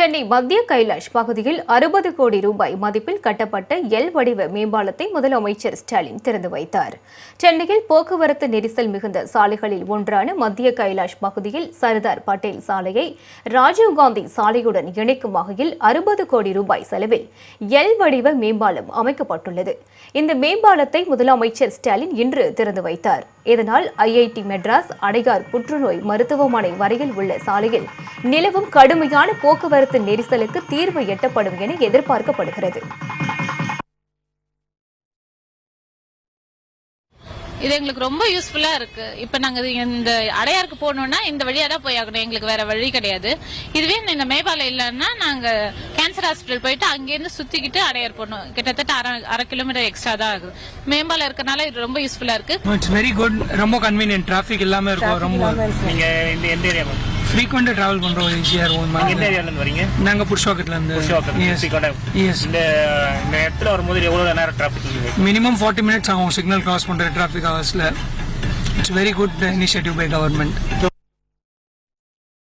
சென்னை மத்திய கைலாஷ் பகுதியில் அறுபது கோடி ரூபாய் மதிப்பில் கட்டப்பட்ட எல் வடிவ மேம்பாலத்தை முதலமைச்சர் ஸ்டாலின் திறந்து வைத்தார். சென்னையில் போக்குவரத்து நெரிசல் மிகுந்த சாலைகளில் ஒன்றான மத்திய கைலாஷ் பகுதியில் சர்தார் பட்டேல் சாலையை ராஜீவ்காந்தி சாலையுடன் இணைக்கும் வகையில் அறுபது கோடி ரூபாய் செலவில் எல் வடிவ மேம்பாலம் அமைக்கப்பட்டுள்ளது. இந்த மேம்பாலத்தை முதலமைச்சர் ஸ்டாலின் இன்று திறந்து வைத்தார். இதனால் ஐஐடி மெட்ராஸ் அடையார் புற்றுநோய் மருத்துவமனை வரையில் உள்ள சாலையில் நிலவும் கடுமையான போக்குவரத்து நெரிசலுக்கு தீர்வு எட்டப்படும் என எதிர்பார்க்கப்படுகிறது. இது எங்களுக்கு ரொம்ப யூஸ்ஃபுல்லா இருக்கு. இப்ப நாங்க இது இந்த அடையாருக்கு போகணும்னா இந்த வழியா தான் போய் ஆகணும். எங்களுக்கு வேற வழி கிடையாது. இதுவே இந்த மேபாலம் இல்லைன்னா நாங்க கேன்சர் ஹாஸ்பிட்டல் போயிட்டு அங்கேருந்து சுத்திக்கிட்டு அடையார் போகணும். கிட்டத்தட்ட அரை அரை கிலோமீட்டர் எக்ஸ்ட்ரா தான் ஆகுது. மேம்பாலம் இருக்கனால இது ரொம்ப யூஸ்ஃபுல்லா இருக்கு. இட்ஸ் வெரி குட் ரொம்ப கன்வீனியன்ட் டிராஃபிக் இல்லாம இருக்கும். ரொம்ப நீங்க இந்த எந்த ஏரியா மேம் ஃப்ரீக்வெண்டா டிராவல் பண்றோம் ஈஸியா எந்த இருக்கும். ஏரியால இருந்து வரீங்க? நாங்க புஷ்வாக்கத்துல இருந்து. Yes. Yes. இந்த இந்த இடத்துல வரும்போது எவ்வளவு நேரம் இருக்குது மினிமம் ஃபார்ட்டி மினிட்ஸ் ஆகும். சிக்னல் கிராஸ் பண்ற traffic ஹவர்ஸ்ல it's very good initiative by government